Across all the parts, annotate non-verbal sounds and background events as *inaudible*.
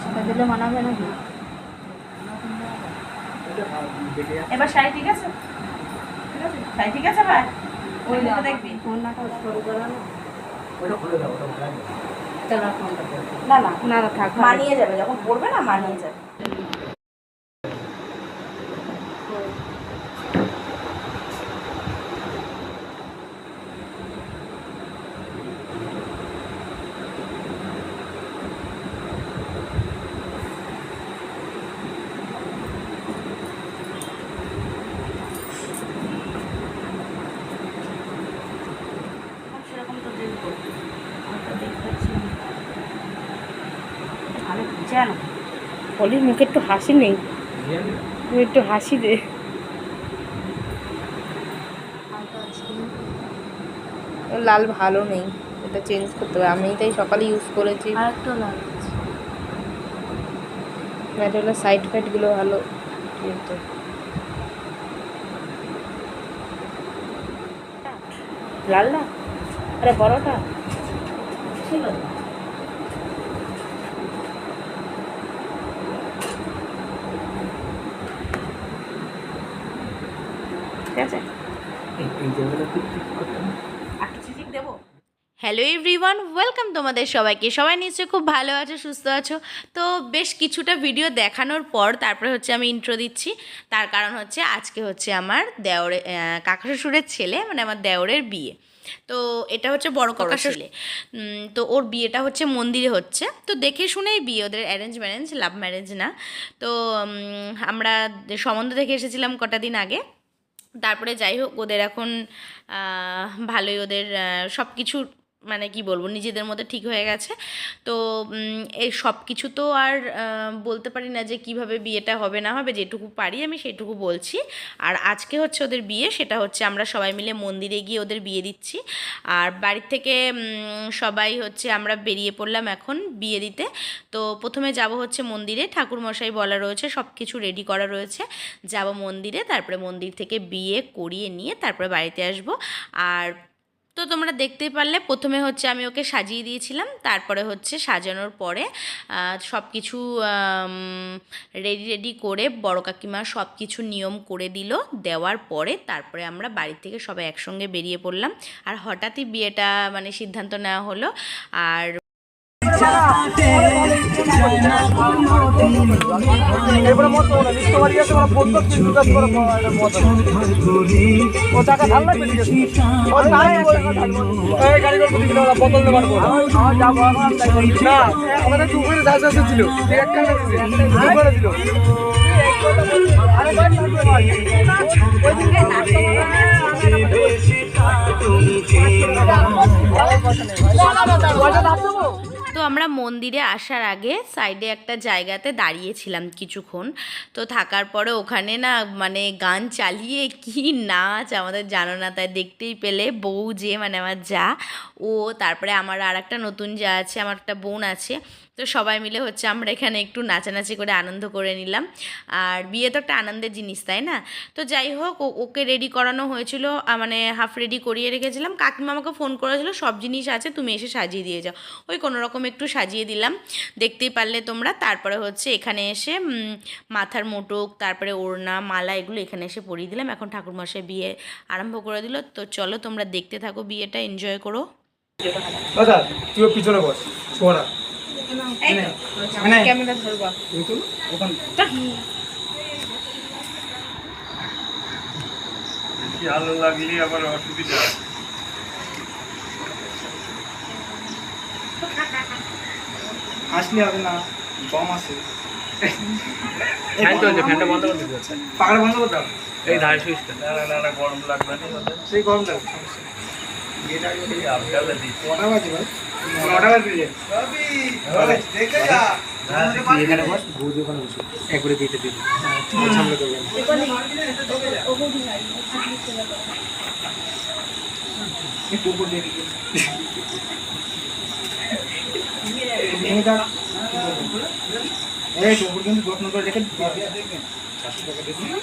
সেটা দিলে মানাবে নাকি এবার শাড়ি ঠিক আছে ঠিক আছে? শাড়ি ঠিক আছে ভাই ওই দেখবি না না না না থাক মানিয়ে যাবে যখন পড়বে না মানিয়ে যাবে সেরকম তো দেখব আমি তো দেখতে পাচ্ছি না। ভালো জানো অলির মুখে একটু হাসি নেই। তুই একটু হাসি দে। লাল ভালো নেই এটা চেঞ্জ করতে হবে। আমি তাই সকালে ইউজ করেছি। একটু ম্যাটেরিয়ালের সাইড ফাইডগুলো ভালো। কিন্তু লাল না? আরে বড়টা। ছিল ঠিক আছে? ঠিক দেবো? হ্যালো এভরিওয়ান ওয়েলকাম তোমাদের সবাইকে। সবাই নিশ্চয়ই খুব ভালো আছো সুস্থ আছো। তো বেশ কিছুটা ভিডিও দেখানোর পর তারপরে হচ্ছে আমি ইন্ট্রো দিচ্ছি। তার কারণ হচ্ছে আজকে হচ্ছে আমার দেওরে কাকা শ্বশুরের ছেলে মানে আমার দেওরের বিয়ে। তো এটা হচ্ছে বড় কাকা ছেলে। তো ওর বিয়েটা হচ্ছে মন্দিরে হচ্ছে। তো দেখে শুনেই বিয়ে ওদের অ্যারেঞ্জ ম্যারেঞ্জ লাভ ম্যারেজ না। তো আমরা সম্বন্ধ দেখে এসেছিলাম কটা দিন আগে। তারপরে যাই হোক ওদের এখন ভালোই ওদের সব কিছু মানে কি বলব, নিজেদের মধ্যে ঠিক হয়ে গেছে। তো এই সব কিছু তো আর বলতে পারি না যে কীভাবে বিয়েটা হবে না হবে, যেটুকু পারি আমি সেটুকু বলছি। আর আজকে হচ্ছে ওদের বিয়ে, সেটা হচ্ছে আমরা সবাই মিলে মন্দিরে গিয়ে ওদের বিয়ে দিচ্ছি। আর বাড়ির থেকে সবাই হচ্ছে আমরা বেরিয়ে পড়লাম এখন বিয়ে দিতে। তো প্রথমে যাব হচ্ছে মন্দিরে, ঠাকুরমশাই বলা রয়েছে সব কিছু রেডি করা রয়েছে। যাব মন্দিরে, তারপরে মন্দির থেকে বিয়ে করিয়ে নিয়ে তারপরে বাড়িতে আসব। আর তো তোমরা দেখতে পারলে, প্রথমে হচ্ছে আমি ওকে সাজিয়ে দিয়েছিলাম, তারপরে হচ্ছে সাজানোর পরে সব কিছু রেডি রেডি করে বড় কাকিমা সব কিছু নিয়ম করে দিল, দেওয়ার পরে তারপরে আমরা বাড়ি থেকে সবাই একসঙ্গে বেরিয়ে পড়লাম। আর হঠাৎই বিয়েটা মানে সিদ্ধান্ত নেওয়া হলো। আর এবারে মত না লিস্ট বাড়ি আছে ওরা ফোন করছে কিন্তু করে মত ও টাকা ধার লাগবে ঠিক আছে ও তাই এই গাড়ি করে দিকে বোতল দেবার বল না আমাদের দুপুরে দাস দাস ছিল এক কাটা দিছে দুপুরে দিল আরে গাড়ি লাগবে ভাই ওইদিকে তো আমরা মন্দিরে আসার আগে সাইডে একটা জায়গাতে দাঁড়িয়েছিলাম কিছুক্ষণ। তো থাকার পরে ওখানে না মানে গান চালিয়ে কি নাচ আমাদের জানো না, তাই দেখতেই পেলে বউ যে মানে আমার যা, ও তারপরে আমার আর একটা নতুন যা আছে, আমার একটা বোন আছে। তো সবাই মিলে হচ্ছে আমরা এখানে একটু নাচানাচি করে আনন্দ করে নিলাম। আর বিয়ে তো একটা আনন্দের জিনিস, তাই না? তো যাই হোক ওকে রেডি করানো হয়েছিল মানে হাফ রেডি করিয়ে রেখেছিলাম। কাকিমা আমাকে ফোন করেছিল, সব জিনিস আছে, তুমি এসে সাজিয়ে দিয়ে যাও। ওই কোনো রকম একটু সাজিয়ে দিলাম। দেখতেই পারলে তোমরা। তারপরে হচ্ছে এখানে এসে মাথার মোটক তারপরে ওড়না মালা এগুলো এখানে এসে পরিয়ে দিলাম। এখন ঠাকুরমশাই বিয়ে আরম্ভ করে দিল। তো চলো তোমরা দেখতে থাকো বিয়েটা এনজয় করো। দাদা তুই পিছনে বস। ছোড়া ক্যামেরা ধরবা। আলো লাগলে আবার অসুবিধা। *laughs* আসলে হবে না বম আছে। ফ্যান ফ্যানটা বন্ধ করতে দিচ্ছে পাকার বন্ধ করতে হবে। এই ধারে সুইচটা না না, না না গরম লাগবে না সেই গরম লাগবে এই আবগালে দিচ্ছে কটা বাজে ভাই? নটা বাজে যে। তুই এখানে বস বৌদি ওখানে বসে। একবারে দিতে দিবি। সামনে এই কিন্তু যত্ন করে রেখে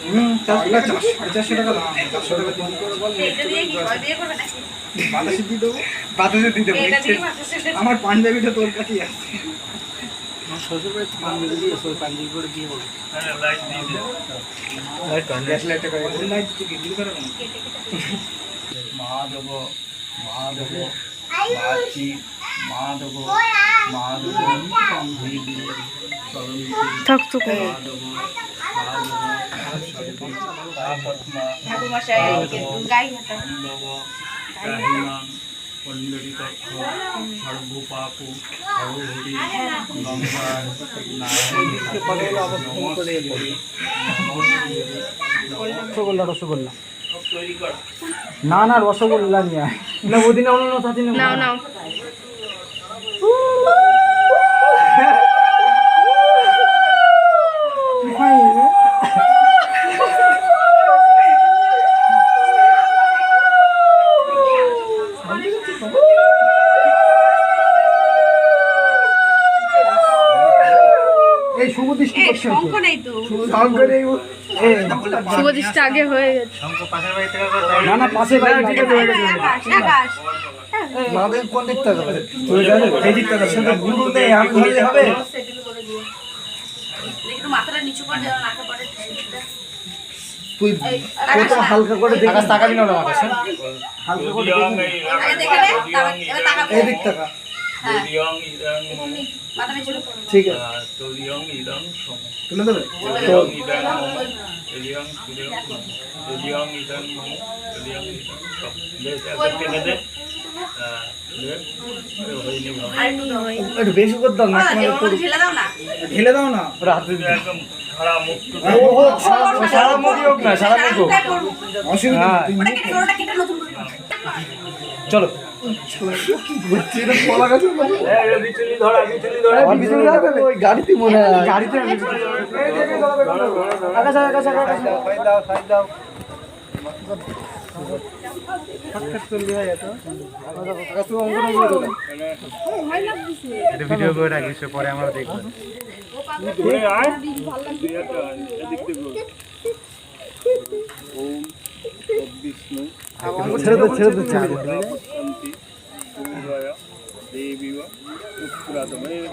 হুম চারশো টাকা চারশো সাড়ে চারশো টাকা দাম চারশো টাকা দিয়ে বাতাসে দেবো বাতাসে দিয়ে দেবো। আমার পাঞ্জাবিটা তোর কাছেই আছে। শ্বশুর বাড়িতে পাঞ্জাবি দিয়ে ওই পাঞ্জাবি করে দিয়ে বলব হ্যাঁ লাইট দিয়ে দে। গ্যাস লাইটটা না রসগোল্লা রসগোল্লা। তৈরি কর না না রসগোল্লা নিয়ে না ওদিনে অন্য সাথে শঙ্খ নেই আগে হয়ে গেছে। শঙ্কর পাশের বাড়ি থেকে না না পাশে বাড়ি ঠিক আছে হয়ে গেছে। আকাশ আকাশ। মাদের কোন দিকটা যাবে? তুই জানো এই দিকটা যাবে। সেটা গুরু নেই আমি ধরলে হবে। সেটেল করে দিও একটু মাথাটা নিচু করে দেওয়া নাকে পড়ে তুই প্রথম হালকা করে দেখ তাকাবি না ওরা আকাশ। হ্যাঁ? হালকা করে যদিয়ং দেখ এই দিক টাকা হ্যাঁ। ঠিক আছে। বেশ হ্যাঁ করে দাও না ঢেলে দাও না। তুই একদম সারা মুখি হোক না সারা মুখ হোক। অসুবিধা দাও। চলো। পরে আমরা দেখব। ছেড়ে দে ছেড়ে দে ছেড়ে দে শান্তি সূর্যায় দেবী পুরাতন একবার একটুখানি দাঁড়ায় ওই ওই তোর কাছে সে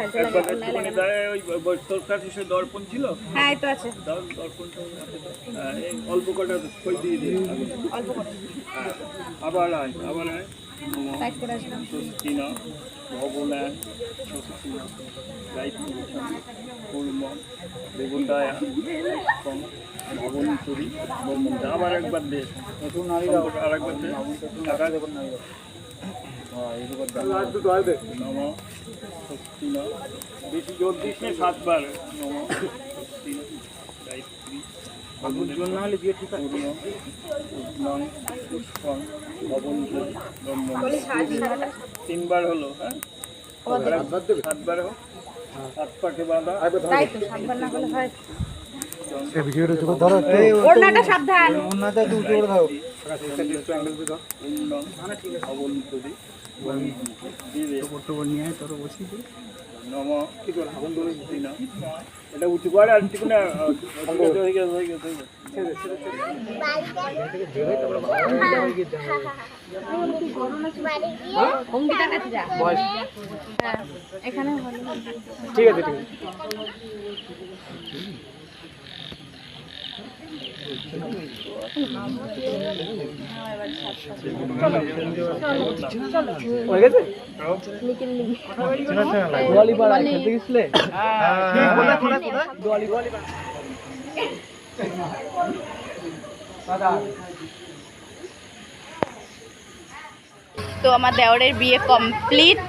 দর্পণ ছিল? হ্যাঁ তো আছে। দর্পণটা হাতে দাও। হ্যাঁ, এই অল্প কটা খই দিয়ে দিয়ে অল্প হ্যাঁ, আবার আয় আবার আয়। স্বস্তিনা ভবনায় স্বস্তিনা গায়ত্রী কুর্ম দেবতায়া কম আবার একবার দে। নতুন নারী আর একবার দে টাকা দেবন নারী নম স্বস্তিনা বেশি জোর দিস না সাতবার নম স্বস্তিনা গায়ত্রী জোর না হলে বিয়ে ঠিক আছে। তিনবার হলো হ্যাঁ সাতবার হোক সাত পাকে বাঁধা সাবধান না হলে হয় ভিডিওটা চোখ ধরো ওড়নাটা সাবধান একটু উঁচু করে এটা উঁচু করে আর ঠিক না হয়ে গেছে হয়ে ঠিক আছে ঠিক আছে। হয়ে গেছে গোয়ালিপাড়া খেলতে গেছিলে গোয়ালি তো আমার দেওরের বিয়ে কমপ্লিট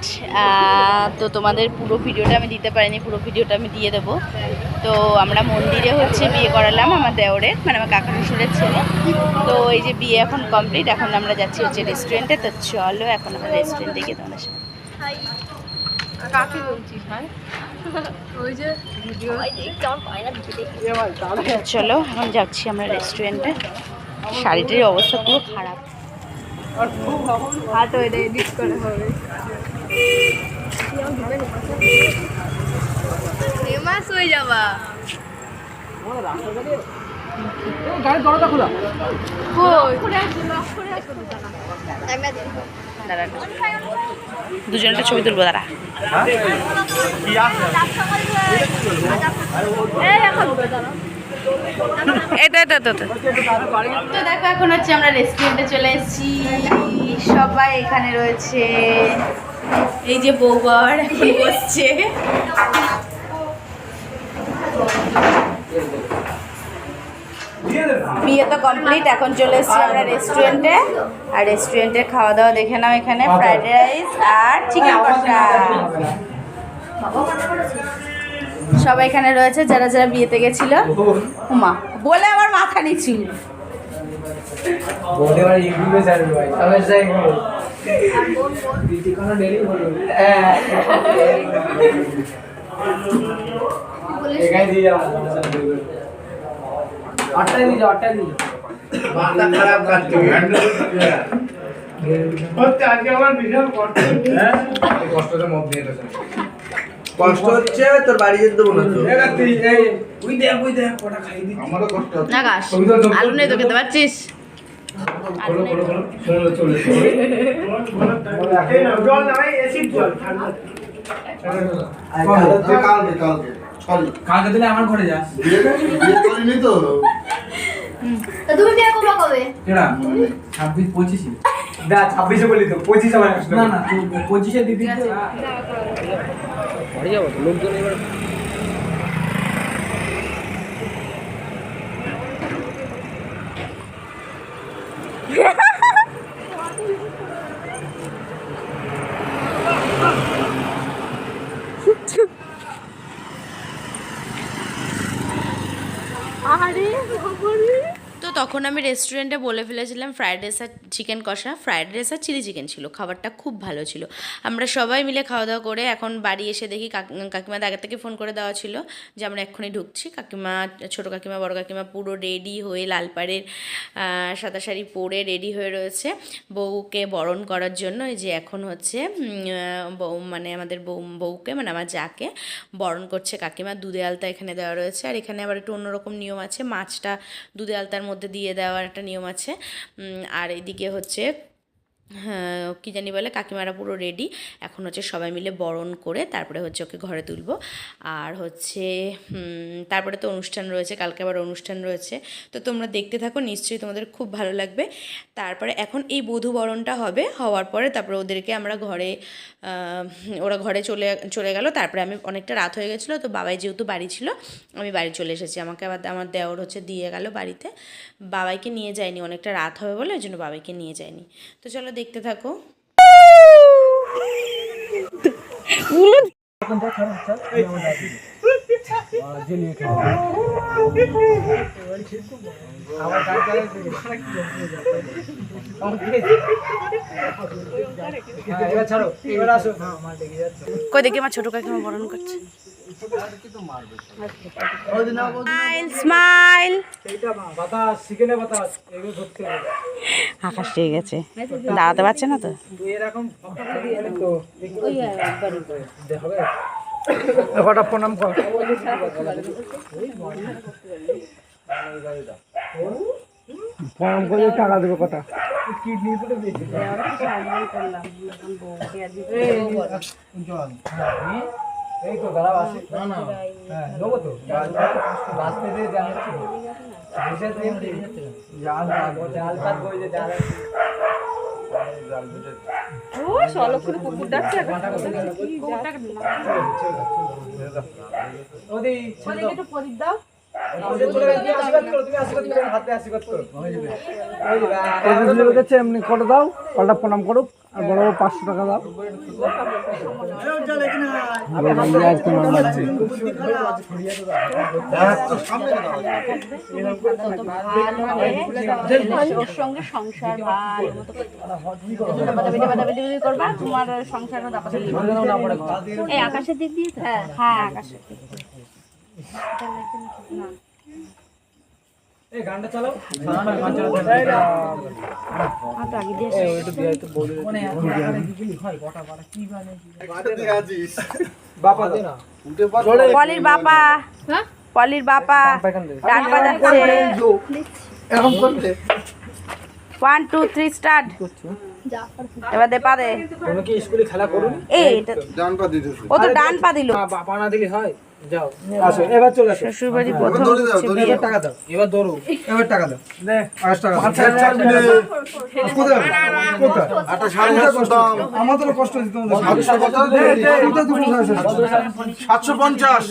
তো তোমাদের পুরো ভিডিওটা আমি দিতে পারিনি পুরো ভিডিওটা আমি দিয়ে দেবো। তো আমরা মন্দিরে হচ্ছে বিয়ে করালাম আমার দেওরের মানে আমার কাকা শ্বশুরের ছেলে। তো এই যে বিয়ে এখন কমপ্লিট এখন আমরা যাচ্ছি হচ্ছে রেস্টুরেন্টে তো চলো এখন আমরা রেস্টুরেন্টে গিয়ে তোমাদের সাথে কাকে বলছিস ভাই ওই যে ভিডিও চলো এখন যাচ্ছি আমরা রেস্টুরেন্টে শাড়িটির অবস্থা পুরো খারাপ। হাত ওইটা এডিট করা হবে ফেমাস হয়ে যাবা গাড়ির দরজা খোলা দুজন একটা ছবি তুলবো দাঁড়া। এই তো এটা তো, তো, এই তো। তো দেখো এখন হচ্ছে আমরা রেস্টুরেন্টে চলে এসেছি। সবাই এখানে রয়েছে। এই যে বৌবর এখন বসছে। বিয়ে তো কমপ্লিট এখন চলে এসেছি আমরা রেস্টুরেন্টে আর রেস্টুরেন্টের খাওয়া দাওয়া দেখে নাও এখানে ফ্রাইড রাইস আর চিকেন কষা সবাই এখানে রয়েছে যারা যারা বিয়েতে গেছিল। উমা বলে আমার মাথা নিচু। হ্যাঁ। এখানে দিয়ে যাও। আটটায় দিয়ে যাও আটটায় দিয়ে যাও। মাথা খারাপ কাজ আজকে আমার বিশাল কষ্ট। হ্যাঁ। মধ্যে কষ্ট হচ্ছে তোর বাড়ি যেতে দেবো না তো। না গাছ আলু নেই তো খেতে পারছিস কালকে দিলে আমার ঘরে যা বিয়ে বিয়ে করিনি তো। তুমি বিয়ে করবে কবে? ছাব্বিশ পঁচিশে। ছাব্বিশে বলি তো পঁচিশে আমার না না পঁচিশে দিদি ঘরে যাব লোকজন এবার তখন আমি রেস্টুরেন্টে বলে ফেলেছিলাম ফ্রায়েড রাইস আর চিকেন কষা। ফ্রায়েড রাইস আর চিলি চিকেন ছিল, খাবারটা খুব ভালো ছিল। আমরা সবাই মিলে খাওয়া দাওয়া করে এখন বাড়ি এসে দেখি কাক- কাকিমাদের আগে থেকে ফোন করে দেওয়া ছিল যে আমরা এক্ষুনি ঢুকছি। কাকিমা, ছোটো কাকিমা, বড় কাকিমা পুরো রেডি হয়ে লালপাড়ের সাদা শাড়ি পরে রেডি হয়ে রয়েছে বউকে বরণ করার জন্য। এই যে এখন হচ্ছে বউ মানে আমাদের বউ, বউকে মানে আমার যাকে বরণ করছে কাকিমা। দুধে আলতা এখানে দেওয়া রয়েছে। আর এখানে আবার একটু অন্যরকম নিয়ম আছে। মাছটা দুধে আলতার মধ্যে দিয়ে দেওয়ার একটা নিয়ম আছে। আর এদিকে হচ্ছে কী জানি বলে, কাকিমারা পুরো রেডি এখন হচ্ছে সবাই মিলে বরণ করে তারপরে হচ্ছে ওকে ঘরে তুলবো। আর হচ্ছে তারপরে তো অনুষ্ঠান রয়েছে, কালকে আবার অনুষ্ঠান রয়েছে। তো তোমরা দেখতে থাকো, নিশ্চয়ই তোমাদের খুব ভালো লাগবে। তারপরে এখন এই বধূ বরণটা হবে, হওয়ার পরে তারপরে ওদেরকে আমরা ঘরে ওরা ঘরে চলে চলে গেল। তারপরে আমি অনেকটা রাত হয়ে গেছিল, তো বাবাই যেহেতু বাড়ি ছিল, আমি বাড়ি চলে এসেছি। আমাকে আবার আমার দেওর হচ্ছে দিয়ে গেল বাড়িতে। বাবাইকে নিয়ে যায়নি, অনেকটা রাত হবে বলে, ওই জন্য বাবাইকে নিয়ে যায়নি। তো চলো দেখতে থাকো। *laughs* কই, দেখি আমার ছোট কাকিমা বরণ করছে। আকাশ ঠিক গেছে দাঁড়াতে পারছে না তো? এরকম কটা প্রণাম কর। প্রণাম করে টাকা দেবে কটা এই তো না না। হ্যাঁ দেবো তো বাঁচতে দিয়ে জাল জাল জাল যে জাল ওদি একটু প্রদীপ দাও। এমনি করে দাও কলটা প্রণাম করুক আর বড় বড় পাঁচশো টাকা দাও ওর সঙ্গে সংসার তোমার আকাশের দিক দিয়ে তো? হ্যাঁ আকাশের। এই গানটা চালাও। আর তো আগে দিয়ে আছিস বাপা পলির বাপা ডান পা এরকম করতে ওয়ান টু থ্রি স্টার্ট এবার দে পা দে তুমি কি স্কুলে খেলা করুন? এই ডান পা দিতেছে। ও তো ডান পা দিল। পা না দিলে হয়? যাও। আসো এবার চলে আসো। শ্বশুর বাড়ি প্রথম দৌড়ে দাও দৌড়ে এবার টাকা দাও এবার দৌড়ো। এবার টাকা দাও। দে টাকা। কোথায়? কোথায়? আটা সাড়ে সাতশো দাম। আমাদেরও কষ্ট সাতশো পঞ্চাশ।